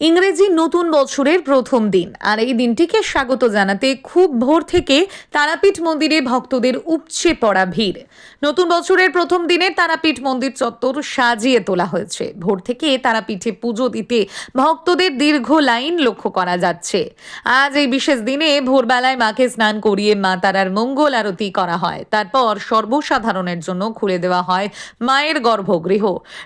ইংরেজি নতুন বছরের প্রথম দিন। আর এই দিনটিকে স্বাগত জানাতে খুব ভোর থেকে তারাপীঠ মন্দিরে ভক্তদের উপচে পড়া ভিড়। নতুন বছরের প্রথম দিনে তারাপীঠ মন্দির চত্বর সাজিয়ে তোলা হয়েছে। ভোর থেকে তারাপীঠে পুজো দিতে ভক্তদের দীর্ঘ লাইন লক্ষ্য করা যাচ্ছে। আজ এই বিশেষ দিনে ভোরবেলায় মাকে স্নান করিয়ে মা তারার মঙ্গল আরতি করা হয়। তারপর সর্বসাধারণের জন্য খুলে দেওয়া হয় মায়ের গর্ভগৃহ।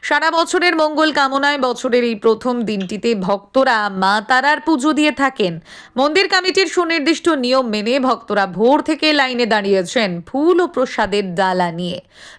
সারা বছরের মঙ্গল কামনায় বছরের এই প্রথম দিনটিতে ভক্তরা মা তারার পুজো দিয়ে থাকেন। মন্দির কমিটির সুনির্দিষ্ট নিয়ম মেনে ভক্তরা ভোর থেকে লাইনে দাঁড়িয়েছেন ফুল ও প্রসাদের ডালা নিয়ে।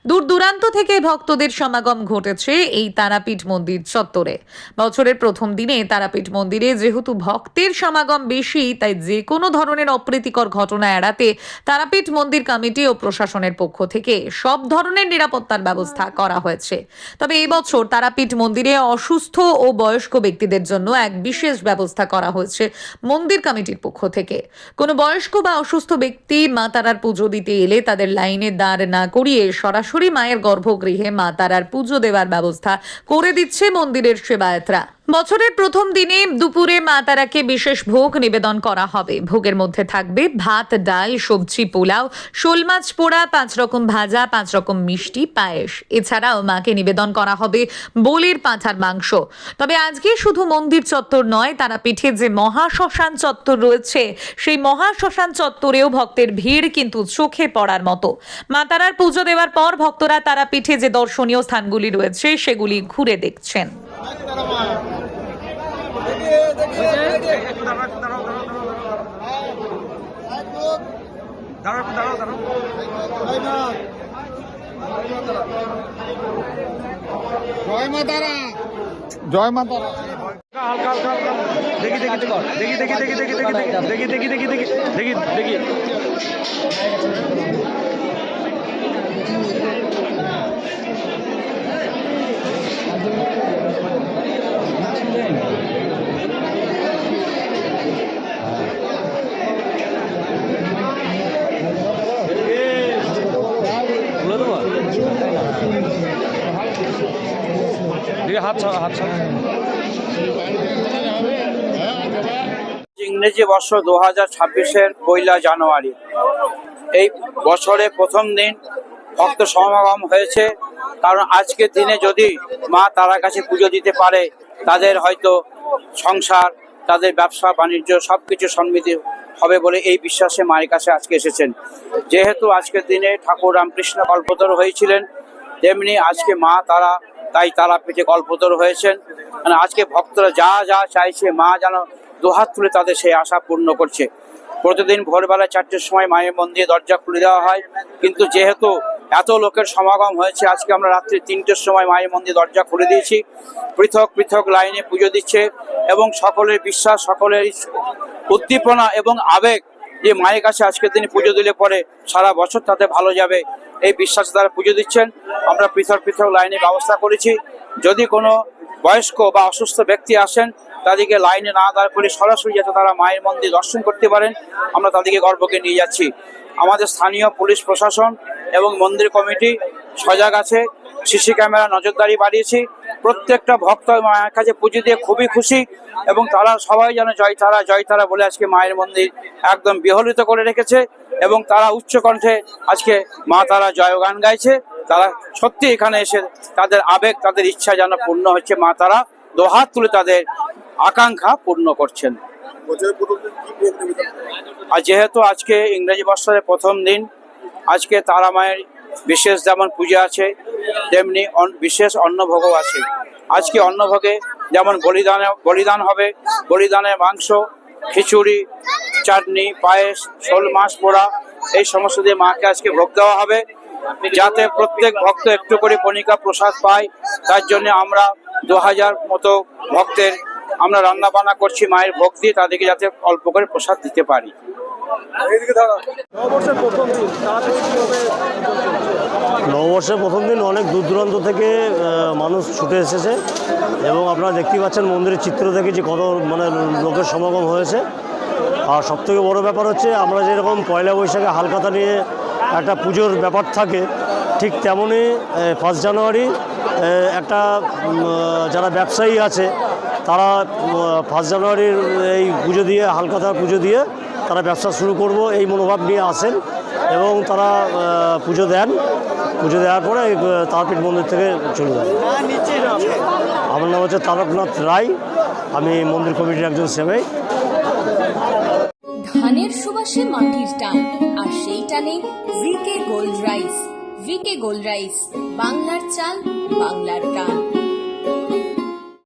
দূর দূরান্ত থেকে ভক্তদের সমাগম ঘটেছে এই তারাপীঠ মন্দির চত্বরে। বছরের প্রথম দিনে তারাপীঠ মন্দিরে যেহেতু ভক্তের সমাগম বেশি, তাই যে কোনো ধরনের অপ্রীতিকর ঘটনা এড়াতে তারাপীঠ মন্দির কমিটি ও প্রশাসনের পক্ষ থেকে সব ধরনের নিরাপত্তার ব্যবস্থা করা হয়েছে। তবে এবছর তারাপীঠ মন্দিরে অসুস্থ ও বয়স্ক ব্যক্তিদের জন্য এক বিশেষ ব্যবস্থা করা হয়েছে মন্দির কমিটির পক্ষ থেকে। কোনো বয়স্ক বা অসুস্থ ব্যক্তি মা তারার পুজো দিতে এলে তাদের লাইনে দাঁড় না করিয়ে সরাসরি মায়ের গর্ভগৃহে মা তারার পুজো দেওয়ার ব্যবস্থা করে দিচ্ছে মন্দিরের সেবায়তরা। বছরের প্রথম দিনে দুপুরে মা তারাকে বিশেষ ভোগ নিবেদন করা হবে। ভোগের মধ্যে থাকবে ভাত, ডাল, সবজি, পোলাও, শোল মাছ, পোড়া, পাঁচ রকম ভাজা, পাঁচ রকম মিষ্টি, পায়েস। এছাড়াও মাকে নিবেদন করা হবে বলির পাঁঠার মাংস। তবে আজকে শুধু মন্দির চত্বর নয় তারা পিঠে যে মহা শ্মশান চত্বর রয়েছে, সেই মহা শ্মশান চত্বরেও ভক্তের ভিড় কিন্তু চোখে পড়ার মতো। মা তারার পুজো দেওয়ার পর ভক্তরা তারা পিঠে যে দর্শনীয় স্থানগুলি রয়েছে, সেগুলি ঘুরে দেখছেন। জয় মা তারা। জয় মা তারা হালকা হালকা হালকা দেখি দেখি দেখি দেখি দেখি দেখি দেখি দেখি দেখি দেখি দেখি দেখি দেখি খুলে ইংরেজি বর্ষ দু হাজার ছাব্বিশের পয়লা জানুয়ারি। এই বছরে প্রথম দিন ভক্ত সমাগম হয়েছে। কারণ আজকের দিনে যদি মা তারা কাছে পুজো দিতে পারে, তাদের হয়তো সংসার, তাদের ব্যবসা, বাণিজ্য সব কিছু সমৃদ্ধি হবে বলে এই বিশ্বাসে মায়ের কাছে আজকে এসেছেন। যেহেতু আজকের দিনে ঠাকুর রামকৃষ্ণ কল্পতরু হয়েছিলেন, তেমনি আজকে মা তারা তাই তারা পেটে কল্পতরু হয়েছেন। মানে আজকে ভক্তরা যা যা চাইছে, মা যেন দুহাত তুলে তাদের সেই আশা পূর্ণ করছে। প্রতিদিন ভোরবেলা চারটের সময় মায়ের মন্দিরে দরজা খুলে দেওয়া হয়। কিন্তু যেহেতু এত লোকের সমাগম হয়েছে, আজকে আমরা রাত্রি তিনটের সময় মায়ের মন্দির দরজা খুলে দিয়েছি। পৃথক পৃথক লাইনে পুজো দিচ্ছে এবং সকলের বিশ্বাস, সকলের উদ্দীপনা এবং আবেগ যে মায়ের কাছে আজকের দিনে পুজো দিলে পরে সারা বছর তাতে ভালো যাবে, এই বিশ্বাসে তারা পুজো দিচ্ছেন। আমরা পৃথক পৃথক লাইনে ব্যবস্থা করেছি। যদি কোনো বয়স্ক বা অসুস্থ ব্যক্তি আসেন, তাদেরকে লাইনে না দাঁড় করে সরাসরি যাতে তারা মায়ের মন্দির দর্শন করতে পারেন, আমরা তাদেরকে গর্বকে নিয়ে যাচ্ছি। আমাদের স্থানীয় পুলিশ প্রশাসন এবং মন্দির কমিটি সজাগ আছে, সিসি ক্যামেরা নজরদারি বাড়িয়েছি। প্রত্যেকটা ভক্ত মায়ের কাছে পুজো দিয়ে খুবই খুশি এবং তারা সবাই যেন জয় তারা জয় তারা বলে আজকে মায়ের মন্দির একদম বিহলিত করে রেখেছে এবং তারা উচ্চকণ্ঠে আজকে মা তারা জয়গান গাইছে। তারা সত্যি এখানে এসে তাদের আবেগ তাদের ইচ্ছা যেন পূর্ণ হচ্ছে। মা তারা দোহাত তুলে তাদের আকাঙ্ক্ষা পূর্ণ করছেন। আর যেহেতু আজকে ইংরেজি বৎসরের প্রথম দিন আজকে তারা মায়ের বিশেষ যেমন পূজা আছে তেমনি বিশেষ অন্নভোগও আছে। আজকে অন্নভোগে যেমন বলিদানে বলিদান হবে বলিদানের মাংস খিচুড়ি চাটনি পায়েস শোল মাছ পোড়া এই সমস্ত দিয়ে মাকে আজকে ভোগ দেওয়া হবে। যাতে প্রত্যেক ভক্ত একটু করে কণিকা প্রসাদ পায় তার জন্য আমরা দু হাজার মতো ভক্তের আমরা রান্না বান্না করছি মায়ের ভোগ দিয়ে তাদেরকে যাতে অল্প করে প্রসাদ দিতে পারি। নববর্ষের প্রথম দিন অনেক দূর দূরান্ত থেকে মানুষ ছুটে এসেছে এবং আপনারা দেখতেই পাচ্ছেন মন্দিরের চিত্র দেখে যে কত মানে লোকের সমাগম হয়েছে। আর সবথেকে বড় ব্যাপার হচ্ছে আমরা যেরকম পয়লা বৈশাখে হালখাতা নিয়ে একটা পুজোর ব্যাপার থাকে ঠিক তেমনই ফার্স্ট জানুয়ারি একটা যারা ব্যবসায়ী আছে তারা ফার্স্ট জানুয়ারির এই পুজো দিয়ে হালখাতার পুজো দিয়ে তারা ব্যবসা শুরু করব এই মনোভাব নিয়ে আসেন এবং তারা পুজো দেন। পুজো দেওয়ার পরে তারাপীঠ মন্দির থেকে চলে যান। আমার নাম হচ্ছে তারকনাথ রায় আমি মন্দির কমিটির একজন সেবাই ধানের সুবাসে মাটির টান, আর সেই টানে VK gold rice, VK gold rice, বাংলার চাল, বাংলার গান।